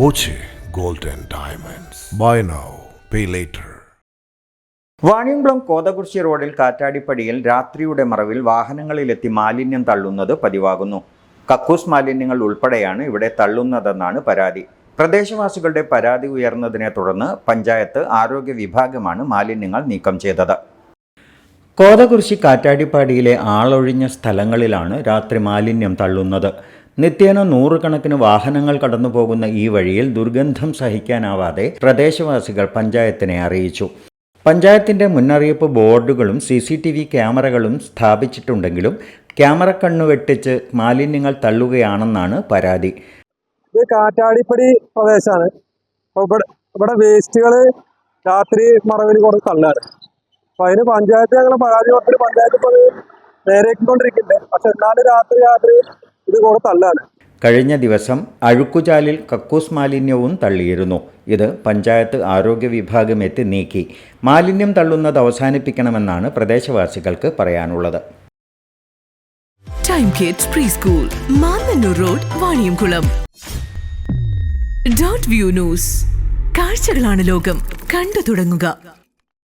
Boche gold and Diamonds. Buy now, pay later. Vaniyamkulam Kothakurissi റോഡിൽ കാറ്റാടിപ്പടിയിൽ രാത്രിയുടെ മറവിൽ വാഹനങ്ങളിലെത്തി മാലിന്യം തള്ളുന്നത് പതിവാകുന്നു കക്കൂസ് മാലിന്യങ്ങൾ ഉൾപ്പെടെയാണ് ഇവിടെ തള്ളുന്നതെന്നാണ് പരാതി പ്രദേശവാസികളുടെ പരാതി ഉയർന്നതിനെ തുടർന്ന് പഞ്ചായത്ത് ആരോഗ്യ വിഭാഗമാണ് മാലിന്യങ്ങൾ നീക്കം ചെയ്തത് കോതകുറിശി കാറ്റാടിപ്പാടിയിലെ ആളൊഴിഞ്ഞ സ്ഥലങ്ങളിലാണ് രാത്രി മാലിന്യം തള്ളുന്നത് നിത്യേന നൂറുകണക്കിന് വാഹനങ്ങൾ കടന്നുപോകുന്ന ഈ വഴിയിൽ ദുർഗന്ധം സഹിക്കാനാവാതെ പ്രദേശവാസികൾ പഞ്ചായത്തിനെ അറിയിച്ചു. പഞ്ചായത്തിന്റെ മുന്നറിയിപ്പ് ബോർഡുകളും സി സി ടി വി ക്യാമറകളും സ്ഥാപിച്ചിട്ടുണ്ടെങ്കിലും ക്യാമറ കണ്ണു വെട്ടിച്ച് മാലിന്യങ്ങൾ തള്ളുകയാണെന്നാണ് പരാതി. ഇത് കാറ്റാടിപ്പടി പ്രദേശമാണ്. ഇവിടെ വേസ്റ്റുകൾ രാത്രി മറവിൽ കുറച്ച് തള്ളാണ്. അപ്പം അതിന് പഞ്ചായത്ത് ഞങ്ങൾ പരാതി കൊടുത്തിട്ട് പഞ്ചായത്ത് ഇപ്പോൾ അത് നേരെയാക്കിക്കൊണ്ടിരിക്കുന്നുണ്ട്. പക്ഷെ എന്നാലും രാത്രി രാത്രി തള്ളാണ് കഴിഞ്ഞ ദിവസം അഴുക്കുചാലിൽ കക്കൂസ് മാലിന്യവും തള്ളിയിരുന്നു. ഇത് പഞ്ചായത്ത് ആരോഗ്യ വിഭാഗം എത്തി നീക്കി. മാലിന്യം തള്ളുന്നത് അവസാനിപ്പിക്കണമെന്നാണ് പ്രദേശവാസികൾക്ക് പറയാനുള്ളത്. Time kids pre school Mannanur road Vaniyamkulam dot view news കാഴ്ചകളാണ് ലോകം. കണ്ടു തുടങ്ങുക.